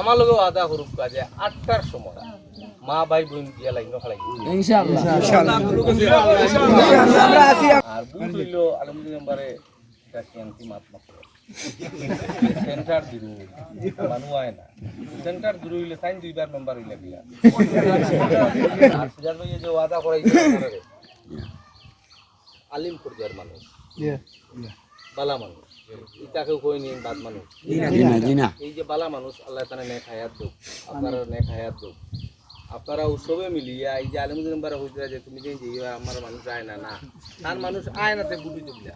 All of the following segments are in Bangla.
আমার লগেও আদা করুক কাজে আটটার সময়। মা ভাই বোন দিয়া লাইন খালাই আর বুট হইল আলমদি মেম্বারে শান্তি মাত মাত্র সেন্টার দিরু মানুষ আয় না। সেন্টার দিরু হইলে সাইন দুইবার মেম্বার হইলে গিয়া আর সুজার ভাই যে ওয়াদা করাইছে আলিম পর্যায়ের মানুষ বালা মানুষ। ইটাকেও কই নিন বাদ মানুষ। এই যে বালা মানুষ আল্লাহ তালা নেক হায়াত দুক আপনারা নেক হায়াত দুক। আপনারা উৎসবে মিলিয়া এই যে আলিমুদ্দিন যে তুমি যে যে আমার মানুষ আয় না না। তার মানুষ আয় না তে বুঝি দিলা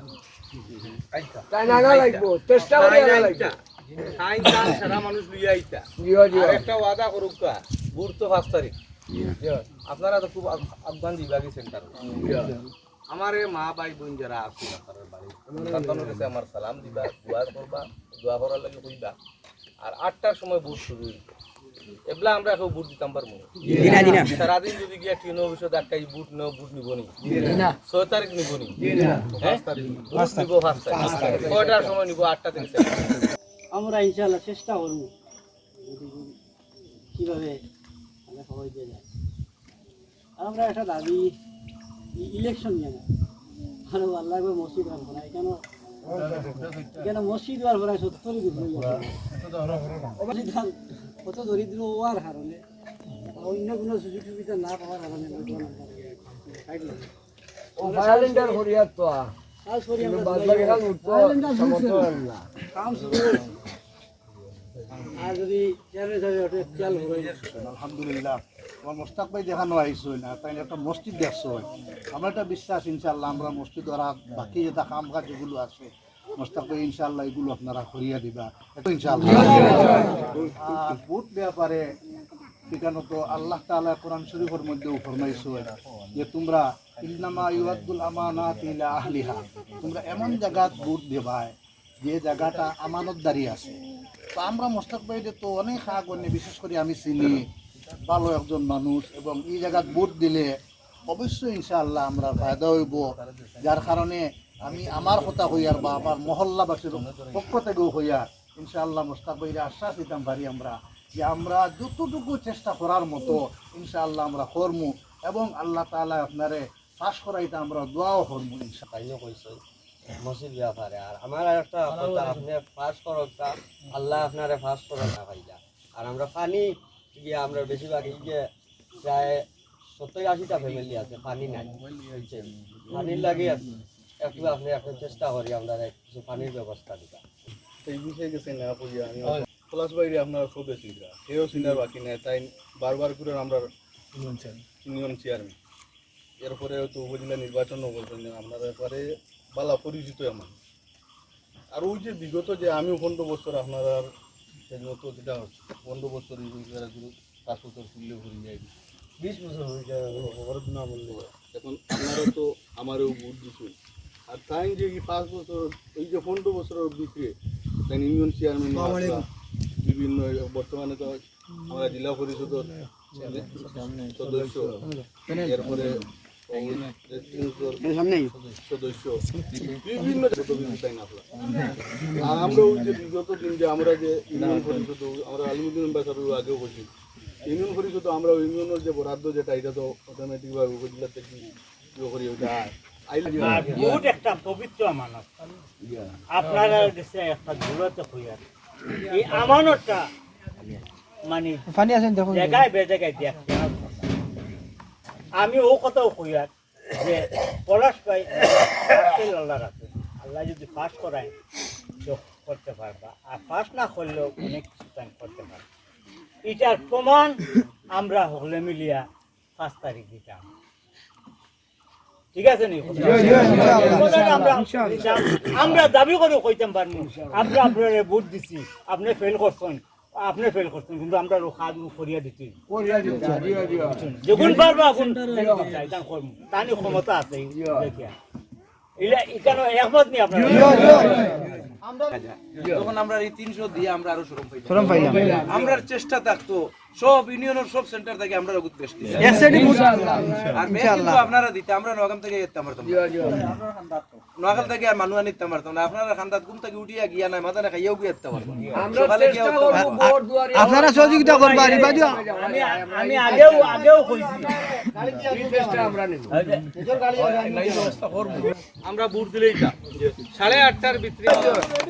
চেষ্টা করে আনা লাগবে। আইন কাম সারা মানুষ লইয়া আইতা। জিও জিও একটা ওয়াদা করুক কা বুট তো পাঁচ তারিখ। আপনারা তো খুব আফ- আফগান বিভাগী সেন্টার। আমার মা ভাই বোন যারা আছে আপনার বাড়ি সন্তানের কাছে আমার সালাম দিবা দোয়া করবা দোয়া করার লাগে কইবা। আর আটটার সময় বুট শুরু হইবে। এবলা আমরা কেউ বুট দিতাম পারব সারাদিন যদি গিয়া ট্রেন অফিসে বুট নেও বুট নিব নি। ছয় তারিখ নিব নি। হ্যাঁ? বুট নিব পাঁচ তারিখ। কয়টার সময় নিব আটটা থেকে আমরা ইনশাল্লাহ চেষ্টা করব। কীভাবে যায়। আমরা একটা দাবি ইলেকশন নিয়ে না আর আল্লাহ করে মসজিদ বার করা এখানে এখানে মসজিদ দূর হয়ে গেছে মসজিদ কত দরিদ্র হওয়ার কারণে অন্য কোনো সুযোগ সুবিধা না পাওয়ার কারণে ভায়োলেন্টার করিয়া তো কাম শুরু। আর যদি চেয়ারম্যান সাহেব খেয়াল আলহামদুলিল্লাহ। আমার মোস্তাক ভাই দেখানো আইসই না, তাই একটা মসজিদ দেখছই আমার একটা বিশ্বাস ইনশাল্লাহ আমরা মসজিদ ওরা বাকি যেটা কাম কাজ যেগুলো আছে, মোস্তাক ভাই ইনশাল্লাহ এগুলো আপনারা করিয়া দিবা। ইনশাল্লাহ আর ভোট ব্যাপারে ঠিকানো তো আল্লাহ তাআলা কোরআন শরীফের মধ্যেও ফরমাইছে যে তোমরা ইন্নামা ইউয়াদ্দুল আমানাত ইলা আহলিহা, তোমরা এমন জায়গাত ভোট দেবায়, যে জায়গাটা আমানতদারি আছে। তো আমরা মোস্তাক ভাইদের তো অনেক আগনে, বিশেষ করে আমি চিনি ভালো একজন মানুষ এবং এই জায়গাত ভোট দিলে অবশ্যই ইনশাআল্লাহ আমরা ফায়দা হইব। যার কারণে আমি আমার কথা হইয়ার বা আমার মহল্লাবাসীর পক্ষ থেকেও হইয়ার ইনশাআল্লাহ মোস্তাক ভাইরা আশ্বাস দিতাম পারি আমরা যে আমরা যতটুকু চেষ্টা করার মতো ইনশাআল্লাহ আমরা করমু এবং আল্লাহ তাআলা আপনারে পাশ করাইতে আমরা দোয়াও করমু ইনশাআল্লাহ। মসজিদ ব্যাপারে। আর আমার একটা আপনি ফাঁস করতা আল্লাহ আপনারে ফাঁস করে ভাইয়া। আর আমরা পানি গিয়ে আমরা বেশিরভাগ এই যে প্রায় সত্তর আশিটা ফ্যামিলি আছে পানি নাই। বুঝছেন? পানির লাগে একটু আপনি একটা চেষ্টা করি আমরা কিছু পানির ব্যবস্থা দিবা এই বিষয়ে গেছে না পড়িয়া আমি বাইরে আপনারা সবে চিন্তা। কেউ চিনার বাকি নাই তাই বারবার করে আমরা ইউনিয়ন চেয়ারম্যান এরপরে তো উপজেলা নির্বাচনও বলছেন আপনার ব্যাপারে বালা পরিচিত আমার আর ওই যে বিগত যে আমি পনেরো বছর আপনার যেটা পনেরো বছর পাঁচ বছর তুললে ঘুরে যাই বিশ বছর হয়ে যায় খবর না বললে। এখন আপনারা তো আমারও ভোট দিচ্ছেন আর তাই যে এই পাঁচ বছর এই যে পনেরো বছরের ভিতরে তাই ইউনিয়ন চেয়ারম্যান বিভিন্ন বর্তমানে তো আমরা জেলা পরিষদের সদস্য। এরপরে বিভিন্ন পদবি তাই না আপনার। আর আমরা ওই যে বিগত দিন যে আমরা যে ইউনিয়ন পরিষদ আমরা আলিমুদ্দিন বাসার আগেও বলছি ইউনিয়ন পরিষদ আমরা ইউনিয়নের যে বরাদ্দ যেটা এটা তো অটোমেটিক উপজেলা থেকে ইয়ে করি ওইটা আইলে একটা পবিত্র আমানত। আপনারা দেশে একটা দূরত্ব হইয়া এই আমানতটা মানে জায়গায় দেখতে। আমি ও কথাও কইয়ার যে পলাশ ভাই আজকাল আল্লাহ রাখে। আল্লাহ যদি পাস করায় তো করতে পারবা। আর পাস না করলেও অনেক কিছু করতে পারবা। এটার প্রমাণ আমরা হলে মিলিয়া পাঁচ তারিখ দিতাম। ঠিক আছে নি? আমরা আমরা দাবি করে কইতাম পারব আমরা আপনার ভোট দিছি আপনি ফেল করছেন। আপনি ফেল করতেন কিন্তু আমরা কাজ করিয়া দিতে যখন পারবা এখন। তানি ক্ষমতা আছে দেখিয়া। তখন আমরা এই তিনশো দিয়ে আমরা আরও সরম পাইলাম আমরা চেষ্টা থাকতো সব ইউনিয়নের সব সেন্টার থেকে আমরা রগুত বেশ আর কিন্তু আপনারা দিতে আমরা নগাম থেকে যেতাম পারতাম নোয়াখাল থেকে আর মানুষ আনিতে পারতাম না আপনারা খান্দাত ঘুম থেকে উঠিয়া গিয়া নাই মাথা না খাইয়াও গিয়ে আপনারা সহযোগিতা করবা আমি আমি আগেও আগেও কইছি আমরা নেব আমরা বুট দিলেই যা সাড়ে আটটার ভিতরে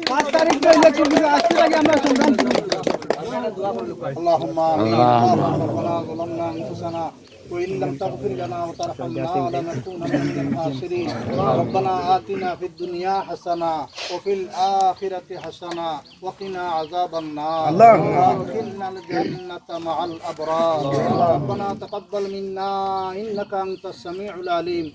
পাঁচ তারিখ তো ইলেকশন কিন্তু আজকে আগে আমরা সংগ্রাম শুরু করব। اللهم اللهم ربنا ظلمنا انفسنا وان لم تغفر لنا وترحمنا لنكونن من الخاسرين ربنا آتنا في الدنيا حسنه وفي الاخره حسنه وقنا عذاب النار وادخلنا الجنه مع الابرار ربنا تقبل منا انك انت السميع العليم